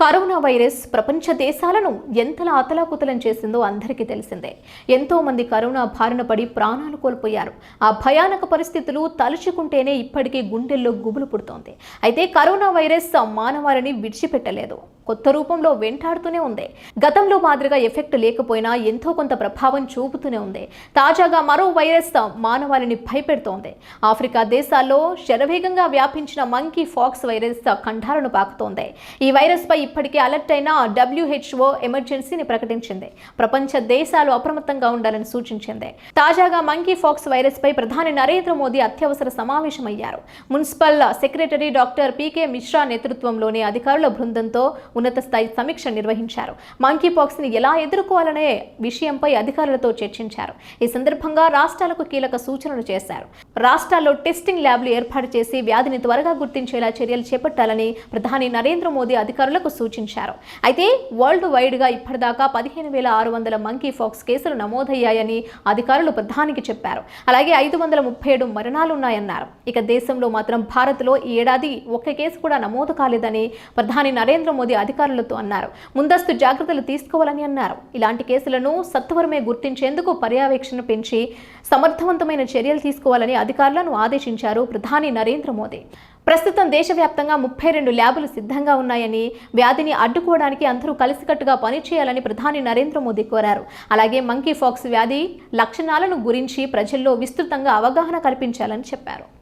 Corona virus ప్రపంచ దేశాలను ఎంతలా అతలాకుతలం చేసిందో అందరికీ తెలిసిందే. ఎంతో మంది కరోనా బారిన పడి ప్రాణాలు కోల్పోయారు. ఆ భయానక పరిస్థితులు తలుచుకుంటేనే ఇప్పటికీ గుండెల్లో గుబులు పుడుతోంది. అయితే కరోనా వైరస్ మానవాళిని విడిచిపెట్టలేదు. కొత్త రూపంలో వెంటాడుతూనే ఉంది. గతంలో మాదిరిగా ఎఫెక్ట్ లేకపోయినా ఎంతో కొంత ప్రభావం చూపుతూనే ఉంది. తాజాగా మరో వైరస్ మానవాళిని భయపెడుతోంది. ఆఫ్రికా దేశాల్లో శరవేగంగా వ్యాపించిన మంకీ ఫాక్స్ వైరస్ కంఠాలను పాకుతోంది. ఈ వైరస్ పై ఇప్పటికే అలర్ట్ అయిన డబ్ల్యూహెచ్ఓ ఎమర్జెన్సీని ప్రకటించింది. ప్రపంచ దేశాలు అప్రమత్తంగా ఉండాలని సూచించింది. తాజాగా మంకీ ఫాక్స్ వైరస్ పై ప్రధాని నరేంద్ర మోదీ అత్యవసర సమావేశమయ్యారు. Municipal secretary doctor PK Mishra నేతృత్వంలోని అధికారుల బృందంతో ఉన్నత స్థాయి సమీక్ష నిర్వహించారు. మంకీపాక్స్ని ఎలా ఎదుర్కోవాలనే విషయంపై అధికారులతో చర్చించారు. ఈ సందర్భంగా రాష్ట్రాలకు కీలక సూచనలు చేశారు. రాష్ట్రాల్లో టెస్టింగ్ ల్యాబ్లు ఏర్పాటు చేసి వ్యాధిని త్వరగా గుర్తించేలా చర్యలు చేపట్టాలని ప్రధాని నరేంద్ర మోదీ అధికారులకు సూచించారు. అయితే వరల్డ్ వైడ్గా ఇప్పటిదాకా పదిహేను వేల ఆరు వందల మంకీ ఫాక్స్ కేసులు నమోదయ్యాయని అధికారులు ప్రధానికి చెప్పారు. అలాగే ఐదు వందల ముప్పై ఏడు మరణాలున్నాయన్నారు. ఇక దేశంలో మాత్రం భారత్లో ఈ ఏడాది ఒక్క కేసు కూడా నమోదు కాలేదని ప్రధాని నరేంద్ర మోదీ అధికారులతో అన్నారు. ముందస్తు జాగ్రత్తలు తీసుకోవాలని అన్నారు. ఇలాంటి కేసులను సత్వరమే గుర్తించేందుకు పర్యవేక్షణ పెంచి సమర్థవంతమైన చర్యలు తీసుకోవాలని అధికారులను ఆదేశించారు ప్రధాని నరేంద్ర మోదీ. ప్రస్తుతం దేశవ్యాప్తంగా ముప్పై రెండు ల్యాబులు సిద్ధంగా ఉన్నాయని వ్యాధిని అడ్డుకోవడానికి అందరూ కలిసికట్టుగా పనిచేయాలని ప్రధాని నరేంద్ర మోదీ కోరారు. అలాగే మంకీ ఫాక్స్ వ్యాధి లక్షణాలను గురించి ప్రజల్లో విస్తృతంగా అవగాహన కల్పించాలని చెప్పారు.